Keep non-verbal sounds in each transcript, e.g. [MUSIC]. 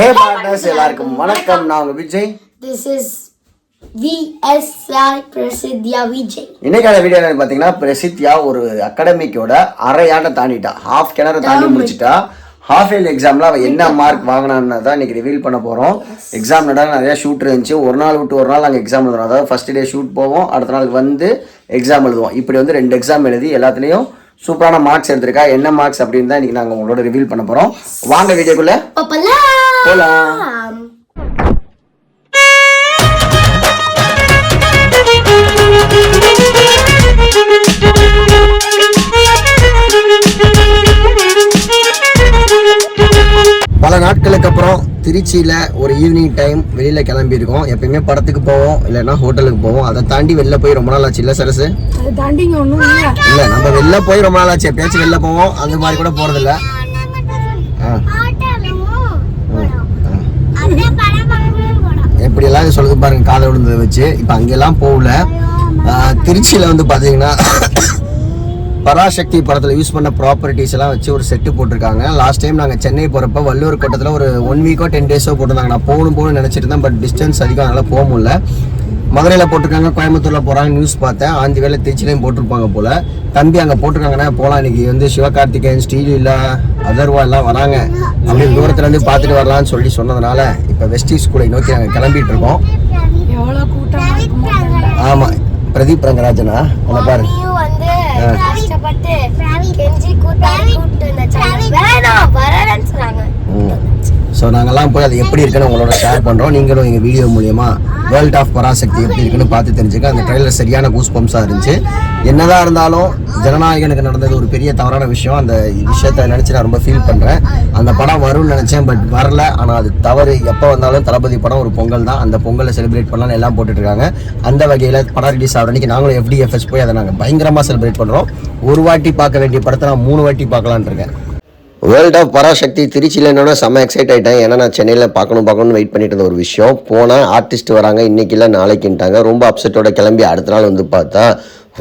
ஹே partners எல்லாருக்கும் வணக்கம். நான் உங்க Vijay. This is VSI Prasidya Vijay. இன்னைக்கான வீடியோ என்னன்னு பார்த்தீங்கன்னா பிரசித்தியா ஒரு அகாடமிக்கோட அரையாண்ட தாண்டிட்டா. ஹாஃப் கிணறு தாண்டி முடிச்சிட்டா. ஹாஃப் இயர்லி எக்ஸாம்ல அவ என்ன மார்க் வாங்கினான்னு தான் இன்னைக்கு ரிவீல் பண்ண போறோம். எக்ஸாம் நடால நிறைய ஷூட் இருந்துச்சு. ஒரு நாள் விட்டு ஒரு நாள் நாங்கள் எக்ஸாம் எழுதுறோம். அதாவது ஃபர்ஸ்ட் டே ஷூட் போவோம். அடுத்த நாள் வந்து எக்ஸாம் எழுதுவோம். இப்படி வந்து ரெண்டு எக்ஸாம் எழுதி எல்லாத்துலேயும் சூப்பரான மார்க்ஸ் எடுத்திருக்கா. என்ன மார்க்ஸ் அப்படின்னு தான் இன்னைக்கு நாங்கள் உங்களோட ரிவீல் பண்ண போறோம். வாங்க வீடியோக்குள்ள! போலாம் பல நாட்களுக்கு அப்புறம் திருச்சியில் ஒரு ஈவினிங் டைம் வெளியில் கிளம்பியிருக்கோம். எப்பயுமே படத்துக்கு போவோம் இல்லைன்னா ஹோட்டலுக்கு போவோம். அதை தாண்டி வெளில போய் ரொம்ப நாள் ஆச்சு. இல்லை சரசு? இல்லை. நம்ம வெளில போய் ரொம்ப நாள் ஆச்சு. எப்பயாச்சும் வெளில போவோம். அந்த மாதிரி கூட போகிறதில்ல ஆ. எப்படியெல்லாம் சொல்லுது பாருங்க காதல் விழுந்ததை வச்சு. இப்போ அங்கெல்லாம் போகல. திருச்சியில் வந்து பார்த்தீங்கன்னா [COUGHS] பராசக்தி படத்தில் யூஸ் பண்ண ப்ராப்பர்ட்டிஸ் எல்லாம் வச்சு ஒரு செட்டு போட்டிருக்காங்க. லாஸ்ட் டைம் நாங்கள் சென்னை போகிறப்ப வள்ளுவர் கோட்டத்தில் ஒரு ஒன் வீக்கோ டென் டேஸோ போட்டிருந்தாங்க. நான் போகணும் போகணும்னு நினச்சிட்டு இருந்தேன் பட் டிஸ்டன்ஸ் அதிகம் அதனால் போக முடியல. மதுரையில் போட்டிருக்காங்க கோயம்புத்தூரில் போகிறாங்க நியூஸ் பார்த்தேன். ஆந்தி வேலை திருச்சிலையும் போட்டிருப்பாங்க போல். தம்பி அங்கே போட்டிருக்காங்கன்னா போகலாம் இன்னைக்கு வந்து சிவகார்த்திகேயன் ஸ்ரீலீலா அதர்வா எல்லாம் வராங்க. அப்படின்னு தூரத்துலேருந்து பார்த்துட்டு வரலாம்னு சொல்லி சொன்னதுனால இப்போ வெஸ்டி ஸ்கூலை நோக்கி நாங்கள் கிளம்பிட்டு இருக்கோம். ஆமாம் பிரதீப் ரங்கராஜனா உன்னை பாரு. வந்து கஷ்டப்பட்டு கெஞ்சி கூட்டாடி கூப்பிட்டு இந்த வேணாம் வரலன்னு சொன்னாங்க. ஸோ நாங்கெல்லாம் போய் அது எப்படி இருக்குன்னு உங்களோட ஷேர் பண்ணுறோம் நீங்களும் எங்கள் வீடியோ மூலியமா வேர்ல்ட் ஆஃப் பராசக்தி எப்படி இருக்குன்னு பார்த்து தெரிஞ்சுக்க. அந்த ட்ரெயிலர் சரியான கூஸ் பம்ப்ஸாக இருந்துச்சு. என்னதான் இருந்தாலும் ஜனநாயகனுக்கு நடந்தது ஒரு பெரிய தவறான விஷயம். அந்த விஷயத்தை நினச்சி நான் ரொம்ப ஃபீல் பண்ணுறேன் அந்த படம் வரும்னு நினச்சேன் பட் வரல. ஆனால் அது தவறு. எப்போ வந்தாலும் தளபதி படம் ஒரு பொங்கல் தான். அந்த பொங்கலை செலிப்ரேட் பண்ணலாம் எல்லாம் போட்டுட்டு இருக்காங்க அந்த வகையில் படம் ரிலீஸ் ஆகிற அன்னைக்கு நாங்களும் எஃப்டிஎஃப்எஸ் போய் அதை நாங்கள் பயங்கரமாக செலிப்ரேட் பண்ணுறோம் ஒரு வாட்டி பார்க்க வேண்டிய படத்தை நான் மூணு வாட்டி பார்க்கலான்னு இருக்கேன். வேர்ல்ட் ஆஃப் பராசக்தி திருச்சியில் என்னன்னா செம்ம எக்ஸைட் ஆகிட்டேன் ஏன்னா நான் சென்னையில் பார்க்கணும் பார்க்கணும்னு வெயிட் பண்ணிட்டு இருந்த ஒரு விஷயம். போனால் ஆர்டிஸ்ட் வராங்க. இன்னைக்கு இல்லை நாளைக்குன்ட்டாங்க. ரொம்ப அப்செட்டோட கிளம்பி அடுத்த நாள் வந்து பார்த்தா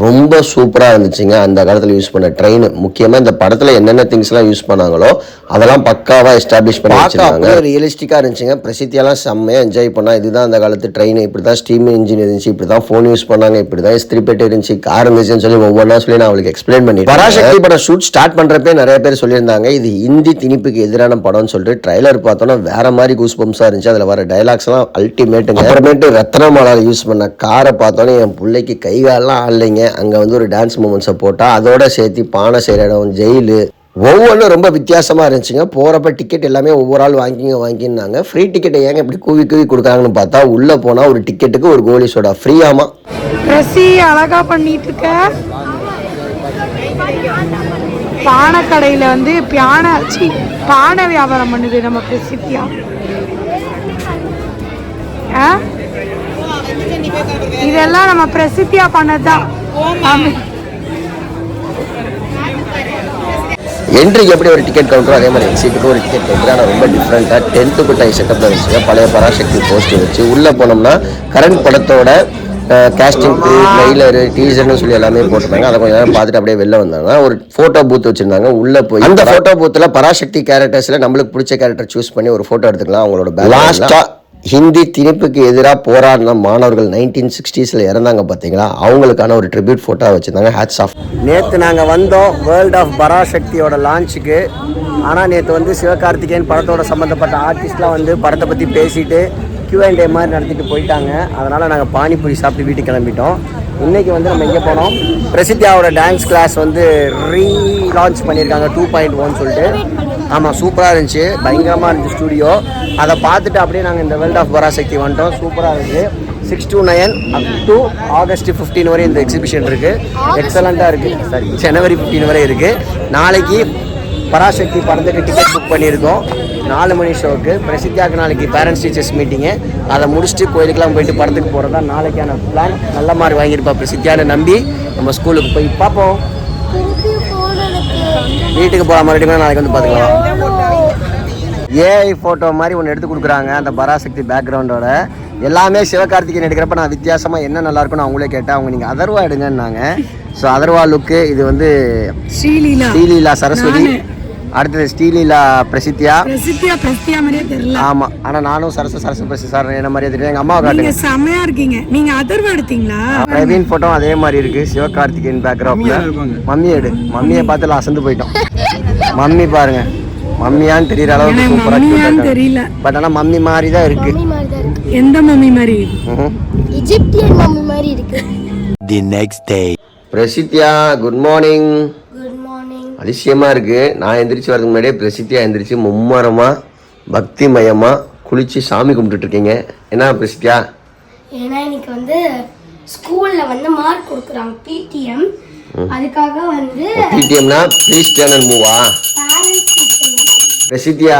ரொம்ப சூப்பராக இருந்துச்சுங்க. அந்த காலத்தில் யூஸ் பண்ண ட்ரெயின் முக்கியமாக இந்த படத்தில் என்னென்ன திங்ஸ்லாம் யூஸ் பண்ணாங்களோ அதெல்லாம் பக்காவாக எஸ்டாப்ளிஷ் பண்ணி வச்சிருக்காங்க ரியலிஸ்டிக்காக இருந்துச்சுங்க. பிரசித்தியெல்லாம் செம்மையாக என்ஜாய் பண்ணா. இதுதான் அந்த காலத்து ட்ரெயின் இப்படி தான் ஸ்டீம் இன்ஜின் இருந்துச்சு இப்படி தான் ஃபோன் யூஸ் பண்ணாங்க இப்படி தான் இஸ்திரி பெட்டி இருந்துச்சு கார் இருந்துச்சுன்னு சொல்லி ஒவ்வொன்றா சொல்லி நான் அவளுக்கு எக்ஸ்பிளைன் பண்ணி பராசக்தி படம் ஷூட் ஸ்டார்ட் பண்ணுறப்பே நிறைய பேர் சொல்லியிருந்தாங்க இது ஹிந்தி திணிப்புக்கு எதிரான படம்னு சொல்லிட்டு ட்ரைலர் பார்த்தோன்னா வேற மாதிரி கூஸ் பம்ஸாக இருந்துச்சு. அதில் வர டைலாக்ஸ் எல்லாம் அல்டிமேட்டுங்க அப்புறமேட்டு ரத்னமாலால் யூஸ் பண்ண காரை பார்த்தோன்னே என் பிள்ளைக்கு கை காலெல்லாம் ஆடலைங்க. அங்கே வந்து ஒரு டான்ஸ் மூமெண்ட்ஸை போட்டால் அதோட சேர்த்து பானை செய்கிற இடம் ஜெயிலு ஒவ்வொன்றும் ரொம்ப வித்தியாசமாக இருந்துச்சுங்க. போகிறப்ப டிக்கெட் எல்லாமே ஒவ்வொரு ஆள் வாங்கிங்க வாங்கினாங்க. ஃப்ரீ டிக்கெட்டை ஏங்க இப்படி கூவி கூவி கொடுக்குறாங்கன்னு பார்த்தா உள்ளே போனால் ஒரு டிக்கெட்டுக்கு ஒரு கோலி சோடா ஃப்ரீயாமா ரசி அழகாக பண்ணிட்டு இருக்க. பானை கடையில் வந்து பியானை சி பானை வியாபாரம் பண்ணுது நம்ம பிரசித்தியா இதெல்லாம் நம்ம பிரசித்தியா பண்ணதுதான். என்ட்ரிக்கு எப்படி ஒரு டிக்கெட் கவுண்டரோ அதே மாதிரி எக்ஸிட்டுக்கு ஒரு டிக்கெட் கவுண்டர் ஆனால் ரொம்ப டிஃப்ரெண்ட்டாக டென்த்து குட்டாய் செட்டப்பில் இருந்துச்சுங்க பழைய பராசக்தி போஸ்ட் வச்சு உள்ளே போனோம்னா கரண்ட் படத்தோட கேஸ்டிங் ட்ரெய்லரு டீசர்னு சொல்லி எல்லாமே போட்டிருந்தாங்க. அதை கொஞ்சம் நேரம் பார்த்துட்டு அப்படியே வெளில வந்தாங்க. ஒரு ஃபோட்டோ பூத் வச்சிருந்தாங்க. உள்ளே போய் அந்த ஃபோட்டோ பூத்தில் பராசக்தி கேரக்டர்ஸில் நம்மளுக்கு பிடிச்ச கேரக்டர் சூஸ் பண்ணி ஒரு ஃபோட்டோ எடுத்துக்கலாம். அவங்களோட லாஸ்ட்டாக ஹிந்தி திணிப்புக்கு எதிராக போராடின மாணவர்கள் நைன்டீன் சிக்ஸ்டீஸில் இறந்தாங்க பார்த்தீங்களா அவங்களுக்கான ஒரு ட்ரிபியூட் ஃபோட்டோ வச்சுருந்தாங்க. ஹேட்ஸ் ஆஃப் நேற்று நாங்கள் வந்தோம் வேர்ல்ட் ஆஃப் பராசக்தியோட லான்ச்சுக்கு ஆனால் நேற்று வந்து சிவகார்த்திகேயன் படத்தோட சம்மந்தப்பட்ட ஆர்டிஸ்ட்லாம் வந்து படத்தை பற்றி பேசிட்டு கியூஎன்டே அண்ட் மாதிரி நடத்திட்டு போயிட்டாங்க. அதனால் நாங்கள் பானிபூரி சாப்பிட்டு வீட்டுக்கு கிளம்பிட்டோம். இன்னைக்கு வந்து நம்ம எங்கே போனோம்? பிரசித்தியாவோட டான்ஸ் கிளாஸ் வந்து ரீ லான்ச் பண்ணியிருக்காங்க டூ பாயிண்ட் ஒன் சொல்லிட்டு. ஆமாம் சூப்பராக இருந்துச்சு. பயங்கரமாக இருந்துச்சு ஸ்டூடியோ அதை பார்த்துட்டு அப்படியே நாங்கள் இந்த வேர்ல்ட் ஆஃப் பராசக்தி வந்துட்டோம். சூப்பராக இருந்துச்சு. Six to nine up to August fifteen வரை இந்த எக்ஸிபிஷன் இருக்குது எக்ஸலண்ட்டாக இருக்குது சாரி ஜனவரி ஃபிஃப்டீன் வரை இருக்குது நாளைக்கு பராசக்தி படத்துக்கு டிக்கெட் புக் பண்ணியிருக்கோம். நாலு மணி ஷோக்கு பிரசித்தியாவுக்கு நாளைக்கு பேரண்ட்ஸ் டீச்சர்ஸ் மீட்டிங்கு அதை முடிச்சுட்டு கோயிலுக்கெல்லாம் போயிட்டு படத்துக்கு போகிறதா நாளைக்கான பிளான் நல்ல மாதிரி வாங்கியிருப்பா பிரசித்தியான்னு நம்பி நம்ம ஸ்கூலுக்கு போய் பார்ப்போம். வீட்டுக்கு போகிற மறுபடியும் நாளைக்கு வந்து பார்த்துக்கலாம் ஏஐ ஃபோட்டோ மாதிரி ஒன்று எடுத்து கொடுக்குறாங்க அந்த பராசக்தி பேக்ரவுண்டோட எல்லாமே சிவகார்த்திகேயன் எடுக்கிறப்ப நான் வித்தியாசமாக என்ன நல்லா இருக்கும்னு அவங்களே கேட்டேன் அவங்க நீங்கள் அதர்வா எடுங்கன்னாங்க. ஸோ அதர்வா லுக்கு இது வந்து ஸ்ரீலீலா. ஸ்ரீலீலா சரஸ்வதி. அடுத்தது ஸ்ரீலீலா பிரசித்தியா. பிரசித்தியா பிரசித்தியா மாதிரியே தெரியல. ஆமா. ஆனா நானும் சரசு சரசு பிரசி சார் என்ன மாதிரியே தெரியும் எங்க அம்மாவை நீங்க காட்டுங்க. செமையா இருக்கீங்க. நீங்க அதர்வா எடுத்தீங்களா? பிரவீன் போட்டோ அதே மாதிரி இருக்கு. சிவகார்த்திகேயன் பேக்ரவுண்ட்ல மம்மி எடு. மம்மியை பார்த்து அசந்து போயிட்டோம். மம்மி பாருங்க. மம்மியான்னு தெரியற அளவுக்கு சூப்பரா தெரியல. பட் ஆனா மம்மி மாதிரி தான் இருக்கு. எந்த மம்மி மாதிரி? ம்ஹும். இஜிப்தியன் மம்மி மாதிரி இருக்கு. The next day. Prasithya good morning good morning அதிசயமா இருக்கு. நான் எந்திரிச்சு வரதுக்கு முன்னாடியே பிரசித்தியா எந்திரிச்சு மும்மரமா பக்திமயமா குளிச்சு சாமி கும்பிட்டுட்டு இருக்கீங்க. என்ன பிரசித்தியா ஏன்னா இன்னைக்கு வந்து ஸ்கூல்ல வந்து மார்க் கொடுக்குறாங்க பிடிஎம் அதுக்காக வந்து பிடிஎம்னா ப்ளீஸ் சேனல் மூவா பிரசித்தியா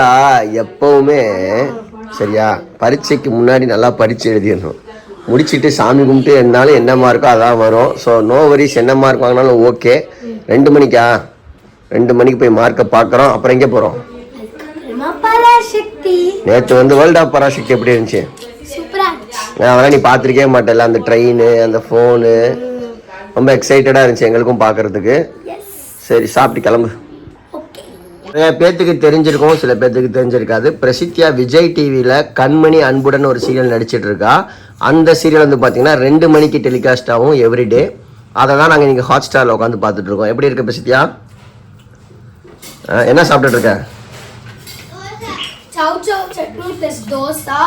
எப்பவுமே சரியா பரீட்சைக்கு முன்னாடி நல்லா பரீட்சை எழுதிடணும். முடிச்சிட்டு சாமி கும்பிட்டு என்னாலும் என்ன மார்க்கோ அதான் வரும். ஸோ நோ வரிஸ் என்ன மார்க் வாங்கினாலும் ஓகே ரெண்டு மணிக்கா? ரெண்டு மணிக்கு போய் மார்க்கை பார்க்குறோம் அப்புறம் எங்கே போகிறோம் நேற்று வந்து வேர்ல்ட் ஆஃப் பராசக்தி எப்படி இருந்துச்சு? அதெல்லாம் நீ பார்த்துருக்கே மாட்டேல்ல அந்த ட்ரெயின் அந்த ஃபோனு ரொம்ப எக்ஸைட்டடாக இருந்துச்சு எங்களுக்கும் பார்க்கறதுக்கு. சரி சாப்பிட்டு கிளம்பு. நிறைய பேத்துக்கு தெரிஞ்சிருக்கும் சில பேத்துக்கு தெரிஞ்சிருக்காது. பிரசித்தியா விஜய் டிவியில் கண்மணி அன்புடன் ஒரு சீரியல் நடிச்சிட்டு இருக்கா அந்த சீரியல் வந்து பார்த்தீங்கன்னா ரெண்டு மணிக்கு டெலிகாஸ்ட் ஆகும் எவ்ரிடே அதை தான் நாங்கள் இங்கே ஹாட் ஸ்டாரில் உட்காந்து பார்த்துட்டு இருக்கோம் எப்படி இருக்கு பிரசித்தியா? என்ன சாப்பிட்டுட்டு இருக்க chow chow chutney plus dosa.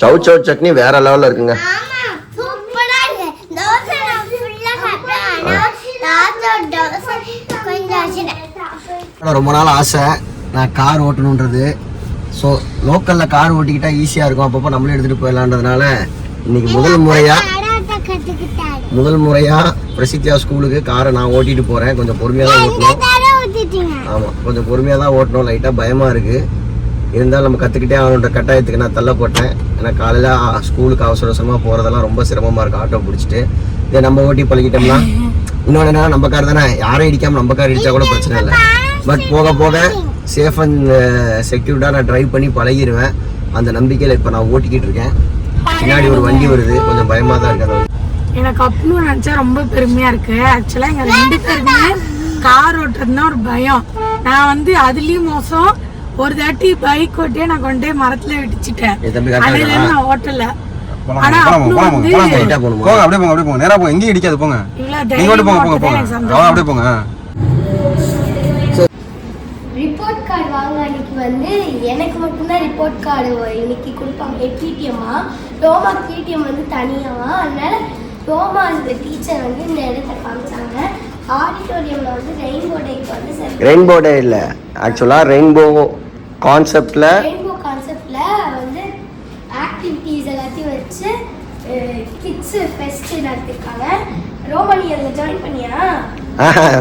Chow chow chutney வேற லெவலில் இருக்குங்க. ரொம்ப நாள் ஆசை. நான் கார் ஓட்டணுன்றது. ஸோ லோக்கலில் கார் ஓட்டிக்கிட்டா ஈஸியாக இருக்கும். அப்பப்போ நம்மளே எடுத்துகிட்டு போயிடலான்றதுனால இன்னைக்கு முதல் முறையாக முதல் முறையாக பிரசித்தியா ஸ்கூலுக்கு காரை நான் ஓட்டிட்டு போகிறேன் கொஞ்சம் பொறுமையாக தான் ஓட்டணும். ஆமாம் கொஞ்சம் பொறுமையாக தான் ஓட்டணும் லைட்டாக பயமாக இருக்குது இருந்தாலும் நம்ம கற்றுக்கிட்டே ஆகணுன்ற கட்டாயத்துக்கு நான் தள்ள போட்டேன். ஏன்னா காலையில் ஸ்கூலுக்கு அவசர அவசரமாக போகிறதெல்லாம் ரொம்ப சிரமமாக இருக்குது ஆட்டோ பிடிச்சிட்டு. இதை நம்ம ஓட்டி பழகிட்டோம்னா இன்னொன்று என்னன்னா நம்ம கார் தானே யாரையும் இடிக்காமல் நம்ம கார் இடிச்சா கூட பிரச்சனை இல்லை. பட் போக போக சேஃப் அண்ட் செக்யூர்டாக நான் டிரைவ் பண்ணி பழகிடுவேன் அந்த நம்பிக்கையில் இப்போ நான் ஓட்டிக்கிட்டு இருக்கேன். பின்னாடி ஒரு வண்டி வருது கொஞ்சம் பயமாக தான் இருக்குது எனக்கு அப்பனும் நினைச்சா ரொம்ப பெருமையா இருக்கு. ஆக்சுவலா எங்க ரெண்டு பேருமே கார் ஓட்டுறதுனா ஒரு பயம். நான் வந்து அதுலயும் மோசம். ஒரு தாட்டி பைக் ஓட்டியே நான் கொண்டு மரத்துல விட்டுச்சிட்டேன் கரெக்டாக அதுல நான் ஓட்டல. ஆனா வந்து போங்க அப்படியே போங்க அப்படியே போங்க. நேரா போங்க. எங்கேயும் இடிக்காது போங்க. நீங்க தைரியமா போங்க. அப்படியே ரிப்போர்ட் கார்டு வாங்க அன்னைக்கு வந்து எனக்கு மட்டும்தான் ரிப்போர்ட் கார்டு இன்னைக்கு கொடுப்பாங்க. பிடிஎம்மா ரோமா பிடிஎம் வந்து தனியாவா? அதனால ரோமா அந்த டீச்சர் வந்து இந்த இடத்த காமிச்சாங்க. ஆடிட்டோரியம்ல வந்து ரெயின்போ டேக்கு வந்து சரி ரெயின்போ டே இல்லை. ஆக்சுவலாக ரெயின்போ கான்செப்டில் ரெயின்போ கான்செப்ட்ல வந்து ஆக்டிவிட்டீஸ் எல்லாத்தையும் வச்சு கிட்ஸ் ஃபெஸ்ட் நடத்திருக்காங்க. ரோமா நீ அதில் ஜாயின் பண்ணியா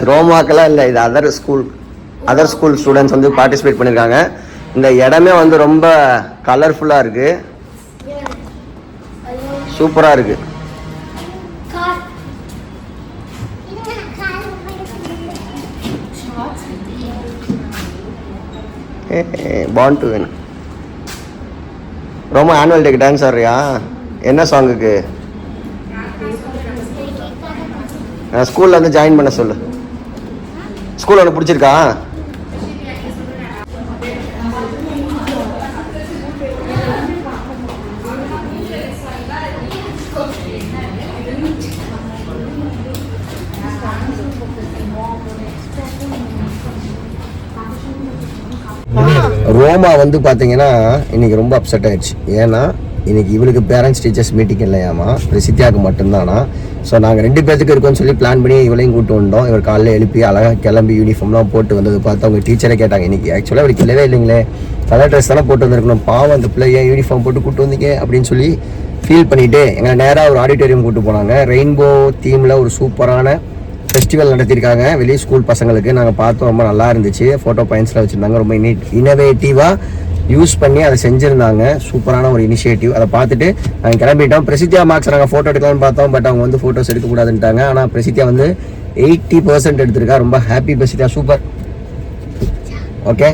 ரோமாக்கெல்லாம் இல்லை. இது other school other school students வந்து பார்ட்டிசிபேட் பண்ணியிருக்காங்க இந்த இடமே வந்து ரொம்ப கலர்ஃபுல்லாக இருக்குது சூப்பராக இருக்குது பாண்ட் டு வேணும் ரொம்ப ஆனுவல் டேக்கு டான்ஸ் ஆடுறியா? என்ன சாங்குக்கு ஸ்கூலில் வந்து ஜாயின் பண்ண சொல்லு. ஸ்கூல் உனக்கு பிடிச்சிருக்கா? ரோமா வந்து பார்த்தீங்கன்னா இன்னைக்கு ரொம்ப அப்செட் ஆயிடுச்சு. ஏன்னா இன்னைக்கு இவளுக்கு பேரண்ட்ஸ் டீச்சர்ஸ் மீட்டிங் இல்லையாமா? பிரசித்தியாவுக்கு மட்டும்தானா? ஸோ நாங்கள் ரெண்டு பேர்த்துக்கு இருக்கோம்னு சொல்லி பிளான் பண்ணி இவளையும் கூட்டு வந்தோம். இவர் காலையில் எழுப்பி அழகாக கிளம்பி யூனிஃபார்ம்லாம் போட்டு வந்தது பார்த்து அவங்க டீச்சரை கேட்டாங்க இன்னைக்கு ஆக்சுவலாக அவளுக்கு இல்லவே இல்லைங்களே. கலர் ட்ரெஸ் தானே போட்டு வந்திருக்கணும். பாவம் அந்த பிள்ளை ஏன் யூனிஃபார்ம் போட்டு கூட்டு வந்தீங்க? அப்படின்னு சொல்லி ஃபீல் பண்ணிட்டு எங்களை நேராக ஒரு ஆடிட்டோரியம் கூட்டு போனாங்க. ரெயின்போ தீமில் ஒரு சூப்பரான ஃபெஸ்டிவல் நடத்தியிருக்காங்க. வெளியே ஸ்கூல் பசங்களுக்கு நாங்கள் பார்த்தோம். ரொம்ப நல்லா இருந்துச்சு. ஃபோட்டோ பாயிண்ட்ஸ்லாம் வச்சுருந்தாங்க. ரொம்ப இனி இனோவேட்டிவாக யூஸ் பண்ணி அதை செஞ்சுருந்தாங்க. சூப்பரான ஒரு இனிஷியேட்டிவ் அதை பார்த்துட்டு நாங்கள் கிளம்பிட்டோம். பிரசித்தியா மார்க்ஸ் நாங்கள் ஃபோட்டோ எடுக்கலாம்னு பார்த்தோம். பட் அவங்க வந்து ஃபோட்டோஸ் எடுக்கக்கூடாதுன்ட்டாங்க. ஆனால் பிரசித்தியா வந்து எயிட்டி பர்சன்ட் எடுத்திருக்கா. ரொம்ப ஹாப்பி பிரசித்தியா. சூப்பர் ஓகே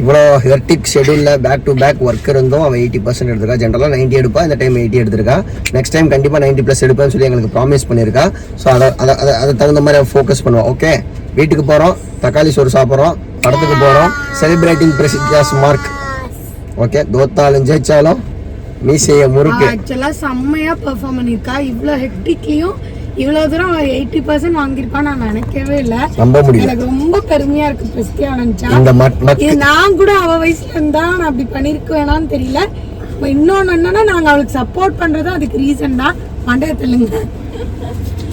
இவ்வளோ ஹெர்டிக் ஷெடியூலில் பேக் டு பேக் ஒர்க் இருந்தும் அவன் எயிட்டி பர்சன்ட் எடுத்திருக்கா. ஜென்ரலாக நைன்ட்டி எடுப்பா இந்த டைம் எயிட்டி எடுத்திருக்கா. நெக்ஸ்ட் டைம் கண்டிப்பாக நைன்ட்டி ப்ளஸ் எடுப்பேன்னு சொல்லி எங்களுக்கு ப்ராமிஸ் பண்ணியிருக்கா ஸோ அதை அதை அதை அதை தகுந்த மாதிரி ஃபோக்கஸ் பண்ணுவோம் ஓகே வீட்டுக்கு போகிறோம் தக்காளி சோறு சாப்பிட்றோம் படத்துக்கு போகிறோம் செலிப்ரேட்டிங் பிரசித்தியாஸ் மார்க் ஓகே தோத்தாலும் ஜெயிச்சாலும் மீசையை முறுக்கு. ஆக்சுவலாக செம்மையாக பெர்ஃபார்ம் பண்ணியிருக்கா இவ்வளோ ஹெக்டிக்லயும் இவ்வளவு தூரம் எயிட்டி பர்சன்ட் வாங்கியிருப்பான்னு நான் நினைக்கவே இல்லை. நம்ப முடியல. எனக்கு ரொம்ப பெருமையா இருக்கு கிறிஸ்டியா நினைச்சா. இது நான் கூட அவ வயசுல இருந்தா நான் அப்படி பண்ணிருக்க வேணாம்னு தெரியல. இப்ப இன்னொன்னு என்னன்னா நாங்க அவளுக்கு சப்போர்ட் பண்றதும் அதுக்கு ரீசன் தான். மண்டபத்திலுங்க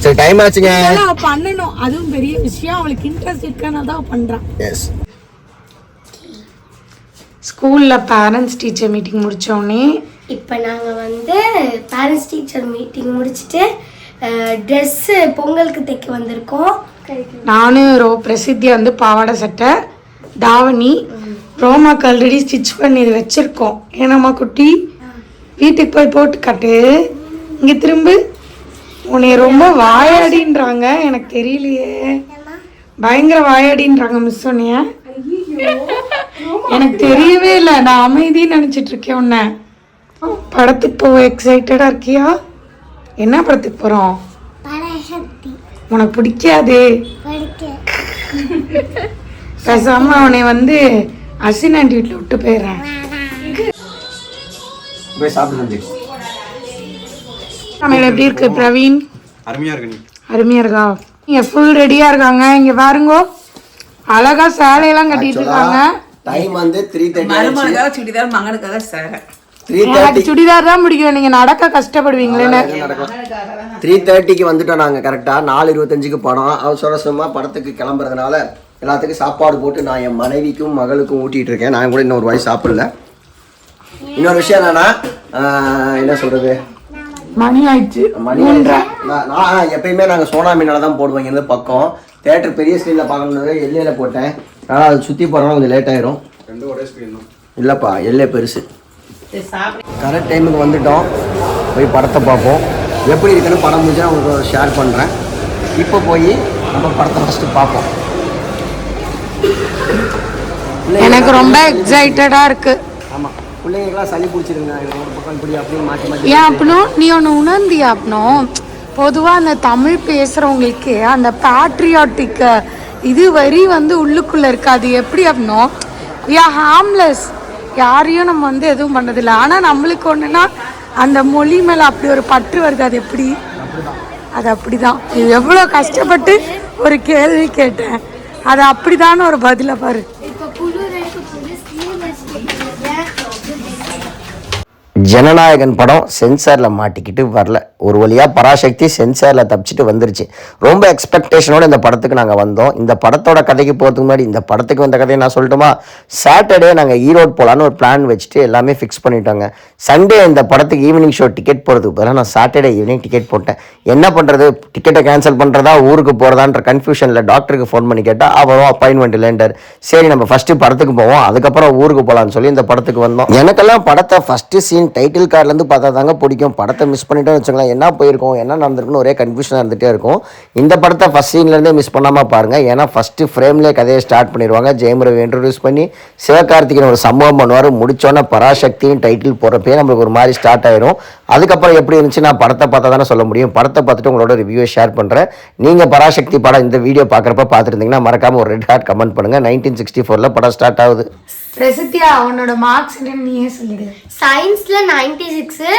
சரி டைம் ஆச்சுங்க. பண்ணணும். அதுவும் பெரிய விஷயம். அவளுக்கு இன்ட்ரெஸ்ட் இருக்கனால தான் அவ பண்றான் எஸ் ஸ்கூல்ல பேரண்ட்ஸ் டீச்சர் மீட்டிங் முடிச்சோடனே இப்போ நாங்கள் வந்து பேரண்ட்ஸ் டீச்சர் மீட்டிங் முடிச்சுட்டு ட்ரெஸ்ஸு பொங்கலுக்கு தைக்க வந்திருக்கோம். நானும் ரோ பிரசித்தி வந்து பாவாடை சட்டை தாவணி ரோமாக்கு ஆல்ரெடி ஸ்டிச் பண்ணி இது வச்சிருக்கோம். ஏனாம்மா குட்டி? வீட்டுக்கு போய் போட்டு காட்டு. இங்க திரும்ப. உன்னைய ரொம்ப வாயாடின்றாங்க. எனக்கு தெரியலையே. பயங்கர வாயாடின்றாங்க மிஸ் உன்னைய. எனக்கு தெரியவே இல்லை. நான் அமைதின்னு நினைச்சிட்டு இருக்கேன் உன்னை. படத்துக்கு போக எக்ஸைட்டடா இருக்கியா? என்ன படத்துக்கு போறோம்? பராசக்தி உனக்கு பிடிக்காதே? பேசாம அவனை வந்து அசின் ஆண்டி வீட்டில் விட்டு போயிடுறேன். சமையல் எப்படி இருக்கு பிரவீன்? அருமையா இருக்கு அருமையா இருக்கா? இங்க ஃபுல் ரெடியா இருக்காங்க. இங்க பாருங்க. அழகா சேலையெல்லாம் கட்டிட்டு இருக்காங்க. டைம் வந்து த்ரீ தேர்ட்டி மருமனுக்காக சுடிதார் மகனுக்காக சேலை. எனக்கு சுடிதார் தான் பிடிக்கும். நீங்க நடக்க கஷ்டப்படுவீங்களேன்னு. த்ரீ தேர்ட்டிக்கு வந்துட்டோம் நாங்கள் கரெக்டாக நாலு இருபத்தஞ்சுக்கு படம் அவசர அவசரமாக படத்துக்கு கிளம்புறதுனால எல்லாத்துக்கும் சாப்பாடு போட்டு நான் என் மனைவிக்கும் மகளுக்கும் ஊட்டிட்டு இருக்கேன். நான் கூட இன்னொரு வாய் சாப்பிடல. இன்னொரு விஷயம் என்னன்னா என்ன சொல்றது? மணி ஆயிடுச்சு. மணி நான் நான் எப்பயுமே நாங்கள் சோனா மீனால தான் போடுவோம் இங்கேருந்து பக்கம். தேட்டர் பெரிய ஸ்க்ரீனில் பார்க்கணுன்னு எல்லையில போட்டேன். ஆனால் அது சுற்றி போகிறோம் கொஞ்சம் லேட் ஆயிரும். ரெண்டும் ஒரே ஸ்கிரீன் தான். இல்லைப்பா எல்லை பெருசு. கரெக்ட் டைமுக்கு வந்துட்டோம். போய் படத்தை பார்ப்போம். எப்படி இருக்குன்னு படம் முடிஞ்சா உங்களுக்கு ஷேர் பண்ணுறேன் இப்போ போய் நம்ம படத்தை ஃபஸ்ட்டு பார்ப்போம். எனக்கு ரொம்ப எக்ஸைட்டடா இருக்கு. ஆமாம் பிள்ளைங்களுக்குலாம் சளி பிடிச்சிருங்க. இது ஒரு பக்கம் இப்படி அப்படின்னு மாற்றி மாற்றி ஏன் அப்படின்னும் நீ ஒன்று உணர்ந்தியா அப்படின்னும் பொதுவாக அந்த தமிழ் பேசுகிறவங்களுக்கு அந்த பேட்ரியாட்டிக் இது வரி வந்து உள்ளுக்குள்ளே இருக்கு அது எப்படி அப்படின்னும் வி ஆர் ஹார்ம்லெஸ் யாரையும் நம்ம வந்து எதுவும் பண்ணதில்லை. ஆனால் நம்மளுக்கு ஒன்றுனா அந்த மொழி மேலே அப்படி ஒரு பற்று வருது. அது எப்படி? அது அப்படிதான். இது எவ்வளோ கஷ்டப்பட்டு ஒரு கேள்வி கேட்டேன். அது அப்படிதான்னு ஒரு பதிலை பாரு. ஜனநாயகன் படம் சென்சாரில் மாட்டிக்கிட்டு வரல. ஒரு வழியாக பராசக்தி சென்சாரில் தப்பிச்சிட்டு வந்துருச்சு. ரொம்ப எக்ஸ்பெக்டேஷனோடு இந்த படத்துக்கு நாங்கள் வந்தோம். இந்த படத்தோட கதைக்கு போகிறதுக்கு முன்னாடி இந்த படத்துக்கு வந்த கதையை நான் சொல்லட்டுமா? சாட்டர்டே நாங்கள் ஈரோடு போகலான்னு ஒரு பிளான் வச்சுட்டு எல்லாமே ஃபிக்ஸ் பண்ணிட்டோங்க. சண்டே இந்த படத்துக்கு ஈவினிங் ஷோ டிக்கெட் போகிறதுக்கு பதிலாக நான் சாட்டர்டே ஈவினிங் டிக்கெட் போட்டேன். என்ன பண்ணுறது டிக்கெட்டை கேன்சல் பண்ணுறதா ஊருக்கு போகிறதான்ற கன்ஃபியூஷனில் டாக்டருக்கு ஃபோன் பண்ணி கேட்டால் அவரும் அப்பாயின்மெண்ட் இல்லைன்றார் சரி நம்ம ஃபஸ்ட்டு படத்துக்கு போவோம். அதுக்கப்புறம் ஊருக்கு போகலான்னு சொல்லி இந்த படத்துக்கு வந்தோம். எனக்கெல்லாம் படத்தை ஃபஸ்ட்டு சீன் டைட்டில் கார்ட்லேருந்து பார்த்தா தாங்க பிடிக்கும். படத்தை மிஸ் பண்ணிட்டோம்னு வச்சுங்களேன் என்ன போயிருக்கோம் என்ன நடந்திருக்குன்னு ஒரே கன்ஃபியூஷனாக இருந்துகிட்டே இருக்கும். இந்த படத்தை ஃபஸ்ட் சீன்லேருந்தே மிஸ் பண்ணாமல் பாருங்கள் ஏன்னா ஃபஸ்ட்டு ஃப்ரேம்லேயே கதையை ஸ்டார்ட் பண்ணிடுவாங்க. ஜெயம் ரவி இன்ட்ரடியூஸ் பண்ணி சிவகார்த்திகேயன் ஒரு சம்பவம் பண்ணுவார். முடிச்சோன்னே பராசக்தியும் டைட்டில் போகிறப்பே நம்மளுக்கு ஒரு மாதிரி ஸ்டார்ட் ஆயிரும். அதுக்கப்புறம் எப்படி இருந்துச்சு நான் படத்தை பார்த்தா தானே சொல்ல முடியும். படத்தை பார்த்துட்டு உங்களோட ரிவ்யூவை ஷேர் பண்ணுறேன் நீங்கள் பராசக்தி படம் இந்த வீடியோ பார்க்குறப்ப பார்த்துருந்தீங்கன்னா மறக்காமல் ஒரு ரெட் ஹார்ட் கமெண்ட் பண்ணுங்கள் நைன்டீன் சிக்ஸ்டி ஃபோரில் படம் ஸ்டார்ட் ஆகுது. பிரசித்தியா அவனோட மார்க்ஸ் என்னன்னு நீயே சொல்லிடு. சயின்ஸில் நைன்டி சிக்ஸு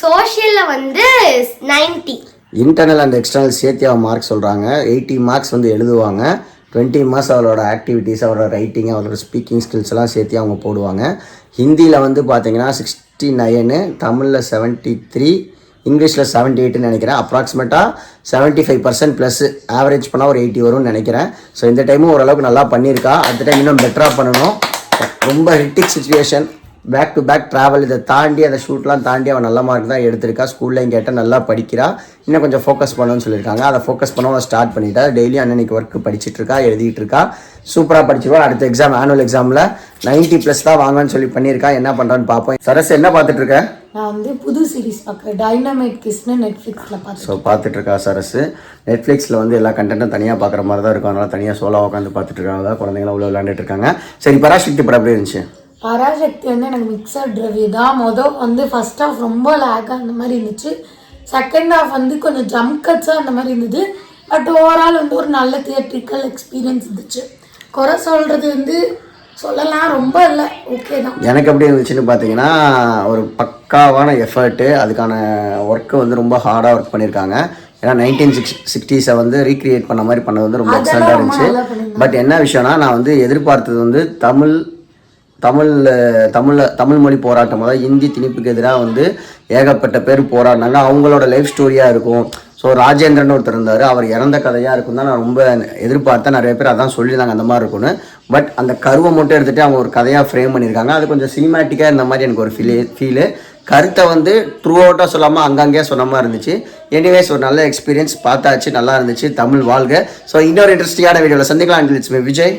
சோஷியலில் வந்து நைன்ட்டி இன்டர்னல் அண்ட் எக்ஸ்டர்னல் சேர்த்து அவள் மார்க் சொல்கிறாங்க எயிட்டி மார்க்ஸ் வந்து எழுதுவாங்க. டுவெண்ட்டி மார்க்ஸ் அவளோட ஆக்டிவிட்டீஸ் அவரோட ரைட்டிங் அவரோட ஸ்பீக்கிங் ஸ்கில்ஸ் எல்லாம் சேர்த்து அவங்க போடுவாங்க. ஹிந்தியில் வந்து பார்த்தீங்கன்னா சிக்ஸ்டி நைனு தமிழில் செவன்ட்டி த்ரீ இங்கிலீஷில் செவன்ட்டி எயிட்னு நினைக்கிறேன். அப்ராக்சிமேட்டாக seventy five percent plus average பண்ணால் ஒரு எயிட்டி வரும்னு நினைக்கிறேன். ஸோ இந்த டைமும் ஓரளவுக்கு நல்லா பண்ணியிருக்கா. அடுத்த டைம் இன்னும் பெட்டராக பண்ணணும். ரொம்ப hectic situation back to back travel இதை தாண்டி அந்த ஷூட்லாம் தாண்டி அவன் நல்ல மார்க் தான் எடுத்திருக்கா. ஸ்கூல்லையும் கேட்டால் நல்லா படிக்கிறா. இன்னும் கொஞ்சம் ஃபோக்கஸ் பண்ணணும்னு சொல்லியிருக்காங்க. அதை ஃபோக்கஸ் பண்ண அவன் ஸ்டார்ட் பண்ணிட்டா. டெய்லி அன்னன்னைக்கு ஒர்க் படிச்சிட்டு இருக்கா எழுதிட்டு இருக்கா. சூப்பராக படிச்சிருவா. அடுத்த எக்ஸாம் ஆனுவல் எக்ஸாமில் நைன்ட்டி ப்ளஸ் தான் வாங்கன்னு சொல்லி பண்ணியிருக்கா. என்ன பண்ணுறான்னு பார்ப்போம். சரஸ் என்ன பார்த்துட்டு இருக்க? நான் வந்து புது சீரிஸ் பார்க்குறேன். டைனமைட் கிஸ்னு நெட்ஃப்ளிக்ஸில் பார்த்து ஸோ பார்த்துட்டு இருக்கா சரஸ்? நெட்ஃப்ளிக்ஸில் வந்து எல்லா கண்டென்ட்டும் தனியாக பார்க்குற மாதிரி தான் இருக்கும். அதனால தனியாக சோலா உட்காந்து பார்த்துட்டு இருக்காங்க. குழந்தைங்களாம் உள்ள விளையாண்டுட்டு இருக்காங்க. சரி பராசக்தி படம் எப்படி இருந்துச்சு? பராசக்தி வந்து எனக்கு மிக்சட் ரிவ்யூ தான் மொதல் வந்து ஃபர்ஸ்ட் ஹாஃப் ரொம்ப லேக்காக அந்த மாதிரி இருந்துச்சு. செகண்ட் ஹாஃப் வந்து கொஞ்சம் ஜம்ப் கட்ஸாக அந்த மாதிரி இருந்தது. பட் ஓவரால் வந்து ஒரு நல்ல தியேட்ரிக்கல் எக்ஸ்பீரியன்ஸ் இருந்துச்சு. குறை சொல்கிறது வந்து சொல்லலாம் ரொம்ப இல்லை. ஓகே தான். எனக்கு எப்படி இருந்துச்சுன்னு பார்த்தீங்கன்னா ஒரு பக்காவான எஃபர்ட்டு அதுக்கான ஒர்க்கு வந்து ரொம்ப ஹார்டாக ஒர்க் பண்ணியிருக்காங்க. ஏன்னா நைன்டீன் சிக்ஸ் சிக்ஸ்டீஸை வந்து ரீக்ரியேட் பண்ண மாதிரி பண்ணது வந்து ரொம்ப எக்ஸலண்ட்டாக இருந்துச்சு. பட் என்ன விஷயம்னா நான் வந்து எதிர்பார்த்தது வந்து தமிழ் தமிழில் தமிழில் தமிழ் மொழி போராட்டம் அதாவது இந்தி திணிப்புக்கு எதிராக வந்து ஏகப்பட்ட பேர் போராடினாங்க. அவங்களோட லைஃப் ஸ்டோரியாக இருக்கும். ஸோ ராஜேந்திரன் ஒருத்தர் இருந்தார். அவர் இறந்த கதையாக இருக்கும் தான் நான் ரொம்ப எதிர்பார்த்தேன். நிறைய பேர் அதான் சொல்லியிருந்தாங்க அந்த மாதிரி இருக்கும்னு. பட் அந்த கருவை மட்டும் எடுத்துகிட்டு அவங்க ஒரு கதையாக ஃப்ரேம் பண்ணியிருக்காங்க. அது கொஞ்சம் சினிமேட்டிக்காக இருந்த மாதிரி எனக்கு ஒரு ஃபீல் ஃபீலு கருத்தை வந்து ட்ரூ அவுட்டாக சொல்லாமல் அங்கங்கே சொன்ன மாதிரி இருந்துச்சு. எனிவேஸ் ஒரு நல்ல எக்ஸ்பீரியன்ஸ் பார்த்தாச்சு. நல்லா இருந்துச்சு. தமிழ் வாழ்க. ஸோ இன்னொரு இன்ட்ரெஸ்டிங்கான வீடியோவில் சந்திக்கலாம். It's me Vijay.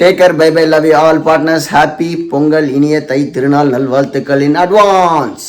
Take care bye bye love you all partners happy Pongal இனிய தை திருநாள் நல்வாழ்த்துக்கள் இன் அட்வான்ஸ்